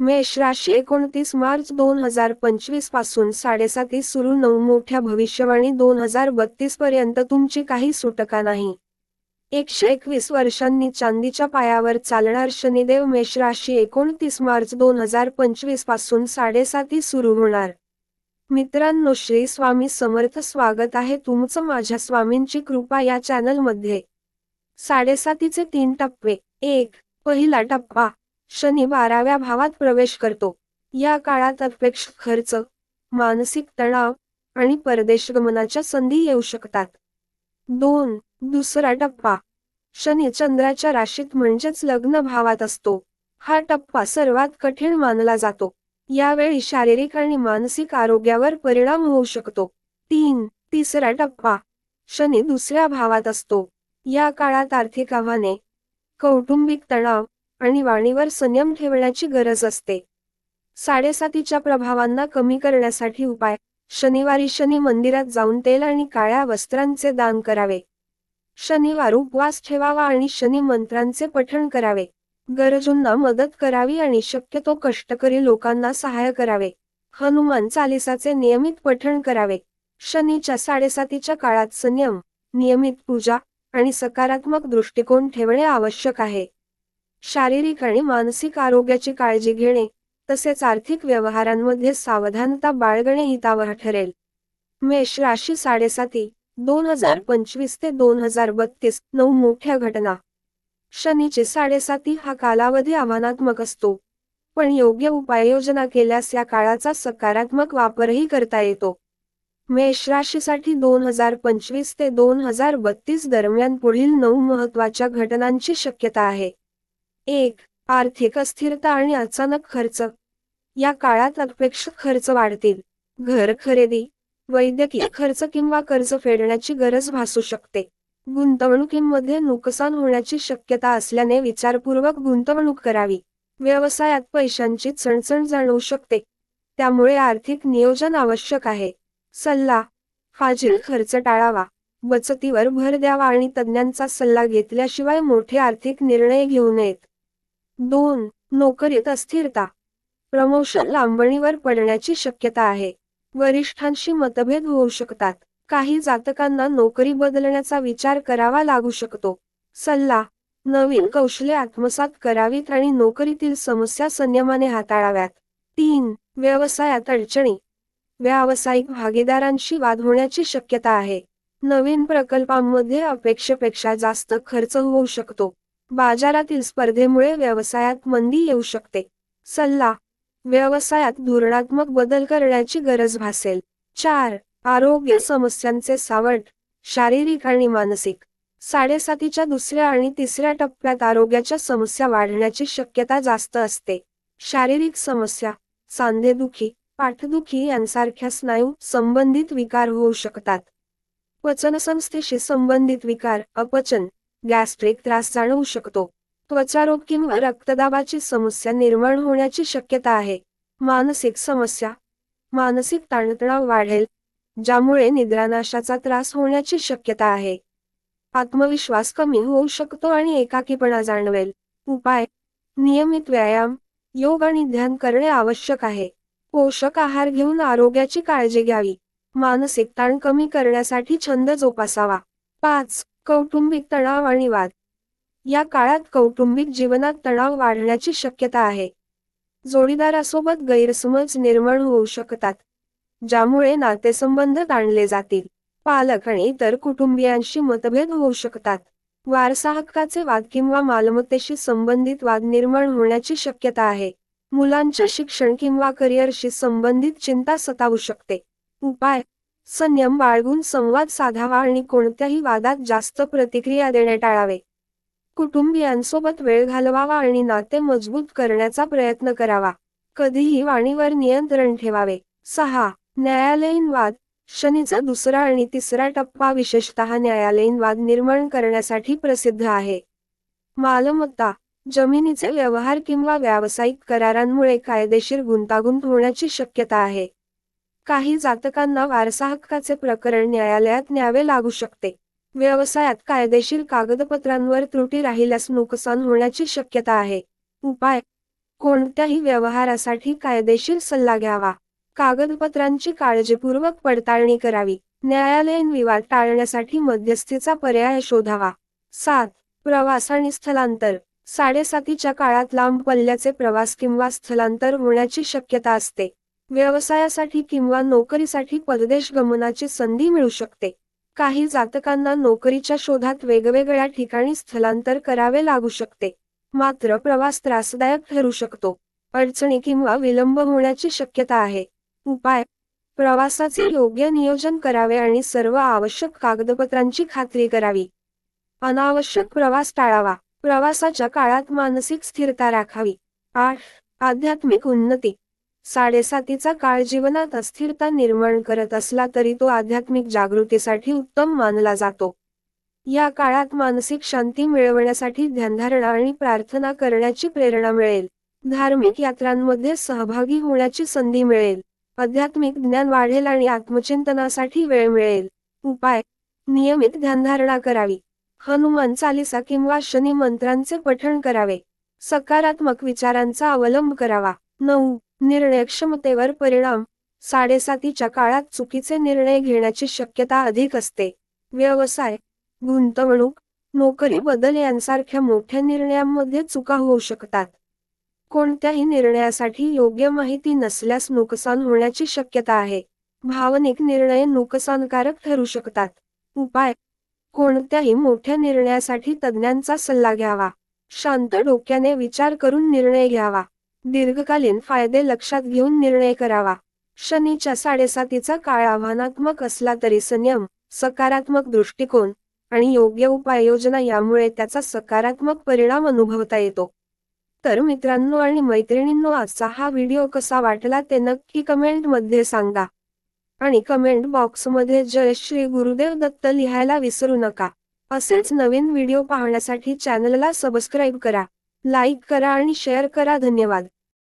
मेष राशी एकोणतीस मार्च दोन हजार पंचवीसपासून साडेसाती सुरू नऊ मोठ्या भविष्यवाणी दोन हजार बत्तीस पर्यंत तुमची काही सुटका नाही. एकशे एकवीस वर्षांनी चांदीच्या पायावर चालणार शनिदेव मेष राशी एकोणतीस मार्च दोन हजार पंचवीसपासून साडेसाती सुरू होणार. मित्रांनो श्री स्वामी समर्थ स्वागत आहे तुमचं माझ्या स्वामींची कृपा या चॅनलमध्ये. साडेसातीचे तीन टप्पे. एक पहिला टप्पा. शनी बाराव्या भावात प्रवेश करतो. या काळात अपेक्षित खर्च मानसिक तणाव आणि परदेश गमनाच्या संधी येऊ शकतात. दोन दुसरा टप्पा. शनी चंद्राच्या राशीत म्हणजेच लग्न भावात असतो. हा टप्पा सर्वात कठीण मानला जातो. यावेळी शारीरिक आणि मानसिक आरोग्यावर परिणाम होऊ शकतो. तीन तिसरा टप्पा. शनी दुसऱ्या भावात असतो. या काळात आर्थिक आव्हाने कौटुंबिक तणाव आणि वाणीवर संयम ठेवण्याची गरज असते. साडेसातीच्या प्रभावांना कमी करण्यासाठी उपाय शनिवारी शनी मंदिरात जाऊन तेल आणि काळ्या वस्त्रांचे दान करावे. शनिवार उपवास ठेवावा आणि शनी मंत्रांचे पठण करावे. गरजूंना मदत करावी आणि शक्यतो कष्टकरी लोकांना सहाय्य करावे. हनुमान चालिसाचे नियमित पठण करावे. शनीच्या साडेसातीच्या काळात संयम नियमित पूजा आणि सकारात्मक दृष्टिकोन ठेवणे आवश्यक आहे. शारीरिक आणि मानसिक आरोग्याची काळजी घेणे तसेच आर्थिक व्यवहारांमध्ये सावधानता बाळगणे हितावह ठरेल. मेष राशी साडेसाती दोन हजार पंचवीस ते दोन हजार बत्तीस नऊ मोठ्या घटना. शनीचे साडेसाती हा कालावधी आव्हानात्मक असतो. पण योग्य उपाययोजना केल्यास या काळाचा सकारात्मक वापरही करता येतो. मेष राशीसाठी दोन हजार पंचवीस ते दोन हजार बत्तीस दरम्यान पुढील नऊ महत्त्वाच्या घटनांची शक्यता आहे. एक आर्थिक अस्थिरता आणि अचानक खर्च. या काळात अपेक्षित खर्च वाढतील. घर खरेदी वैद्यकीय खर्च किंवा कर्ज फेडण्याची गरज भासू शकते. गुंतवणुकीमध्ये नुकसान होण्याची शक्यता असल्याने विचारपूर्वक गुंतवणूक करावी. व्यवसायात पैशांची चणचण जाणवू शकते. त्यामुळे आर्थिक नियोजन आवश्यक आहे. सल्ला फाजील खर्च टाळावा. बचतीवर भर द्यावा आणि तज्ज्ञांचा सल्ला घेतल्याशिवाय मोठे आर्थिक निर्णय घेऊ नयेत. दोन नोकरीत अस्थिरता. प्रमोशन लांबणीवर पडण्याची शक्यता आहे. वरिष्ठांशी मतभेद होऊ शकतात. काही जातकांना नोकरी बदलण्याचा विचार करावा लागू शकतो. सल्ला नवीन कौशल्य आत्मसात करावीत आणि नोकरीतील समस्या संयमाने हाताळाव्यात. तीन व्यवसायात अडचणी. व्यावसायिक भागीदारांशी वाद होण्याची शक्यता आहे. नवीन प्रकल्पांमध्ये अपेक्षेपेक्षा जास्त खर्च होऊ शकतो. बाजारातील स्पर्धेमुळे व्यवसायात मंदी येऊ शकते. सल्ला. व्यवसायात धोरणात्मक बदल करण्याची गरज भासेल. चार. आरोग्य समस्यांचे सावट. शारीरिक आणि मानसिक. साडेसातीच्या दुसऱ्या आणि तिसऱ्या टप्प्यात आरोग्याच्या समस्या वाढण्याची शक्यता जास्त असते. शारीरिक समस्या. सांधेदुखी पाठदुखी यांसारख्या स्नायू संबंधित विकार होऊ शकतात. पचनसंस्थेशी संबंधित विकार अपचन. गॅस्ट्रिक त्रास जाणवू शकतो. त्वचारोग किंवा रक्तदाबाची समस्या निर्माण होण्याची शक्यता आहे. मानसिक समस्या. मानसिक ताणतणाव वाढेल ज्यामुळे निद्रानाशाचा त्रास होण्याची शक्यता आहे. आत्मविश्वास कमी होऊ शकतो आणि एकाकीपणा जाणवेल. उपाय. नियमित व्यायाम योग आणि ध्यान करणे आवश्यक आहे. पोषक आहार घेऊन आरोग्याची काळजी घ्यावी. मानसिक ताण कमी करण्यासाठी छंद जोपासावा. पाच. कौटुंबिक तणाव आणि वाद. या काळात कौटुंबिक जीवनात तणाव वाढण्याची शक्यता आहे. जोडीदारासोबत गैरसमज निर्माण होऊ शकतात ज्यामुळे नातेसंबंध ताणले जातील. पालक आणि इतर कुटुंबियांशी मतभेद होऊ शकतात. वारसा हक्काचे वाद किंवा मालमत्तेशी संबंधित वाद निर्माण होण्याची शक्यता आहे. मुलांच्या शिक्षण किंवा करिअरशी संबंधित चिंता सतावू शकते. उपाय संयम बाळगून संवाद साधावा आणि कोणत्याही वादात जास्त प्रतिक्रिया देणे टाळावे. कुटुंबियांसोबत वेळ घालवावा आणि नाते मजबूत करण्याचा प्रयत्न करावा. कधीही वाणीवर नियंत्रण ठेवावे. सहा. न्यायालयीन वाद शनीचा दुसरा आणि तिसरा टप्पा विशेषतः न्यायालयीन वाद निर्माण करण्यासाठी प्रसिद्ध आहे. मालमत्ता. जमिनीचे व्यवहार किंवा व्यावसायिक करारांमुळे कायदेशीर गुंतागुंत होण्याची शक्यता आहे. काही जातकांना वारसा हक्काचे प्रकरण न्यायालयात न्यावे लागू शकते. व्यवसायात कायदेशीर कागदपत्रांवर त्रुटी राहिल्यास नुकसान होण्याची शक्यता आहे. उपाय. कोणत्याही व्यवहारासाठी कायदेशीर सल्ला घ्यावा. कागदपत्रांची काळजीपूर्वक पडताळणी करावी. न्यायालयीन विवाद टाळण्यासाठी मध्यस्थीचा पर्याय शोधावा. सात. प्रवास आणि स्थलांतर. साडेसातीच्या काळात लांब पल्ल्याचे प्रवास किंवा स्थलांतर होण्याची शक्यता असते. व्यवसायासाठी किंवा नोकरीसाठी परदेश गमनाची संधी मिळू शकते. काही जातकांना नोकरीच्या शोधात वेगवेगळ्या ठिकाणी स्थलांतर करावे लागू शकते. मात्र प्रवास त्रासदायक ठरू शकतो. अडचणी किंवा विलंब होण्याची शक्यता आहे. उपाय. प्रवासाचे योग्य नियोजन करावे आणि सर्व आवश्यक कागदपत्रांची खात्री करावी. अनावश्यक प्रवास टाळावा. प्रवासाच्या काळात मानसिक स्थिरता राखावी. आठ. आध्यात्मिक उन्नती. साडेसातीचा काळ जीवनात अस्थिरता निर्माण करत असला तरी तो आध्यात्मिक जागृतीसाठी उत्तम मानला जातो. या काळात मानसिक शांती मिळवण्यासाठी ध्यानधारणा आणि प्रार्थना करण्याची प्रेरणा मिळेल. धार्मिक यात्रांमध्ये सहभागी होण्याची संधी मिळेल. आध्यात्मिक ज्ञान वाढेल आणि आत्मचिंतनासाठी वेळ मिळेल. उपाय. नियमित ध्यानधारणा करावी. हनुमान चालिसा किंवा शनी मंत्रांचे पठण करावे. सकारात्मक विचारांचा अवलंब करावा. नऊ. निर्णयक्षमतेवर परिणाम. साडेसातीच्या काळात चुकीचे निर्णय घेण्याची शक्यता अधिक असते. व्यवसाय गुंतवणूक नोकरी बदल यांसारख्या मोठ्या निर्णयांमध्ये चुका होऊ शकतात. कोणत्याही निर्णयासाठी योग्य माहिती नसल्यास नुकसान होण्याची शक्यता आहे. भावनिक निर्णय नुकसानकारक ठरू शकतात. उपाय. कोणत्याही मोठ्या निर्णयासाठी तज्ज्ञांचा सल्ला घ्यावा. शांत डोक्याने विचार करून निर्णय घ्यावा. दीर्घकालीन फायदे लक्षात घेऊन निर्णय करावा. शनीच्या साडेसातीचा काळ आव्हानात्मक असला तरी संयम सकारात्मक दृष्टिकोन आणि योग्य उपाययोजना यामुळे त्याचा सकारात्मक परिणाम अनुभवता येतो. तर मित्रांनो आणि मैत्रिणींनो आजचा हा व्हिडिओ कसा वाटला ते नक्की कमेंटमध्ये सांगा. आणि कमेंट बॉक्समध्ये जय श्री गुरुदेव दत्त लिहायला विसरू नका. असेच नवीन व्हिडिओ पाहण्यासाठी चॅनलला सबस्क्राईब करा लाईक करा आणि शेअर करा. धन्यवाद.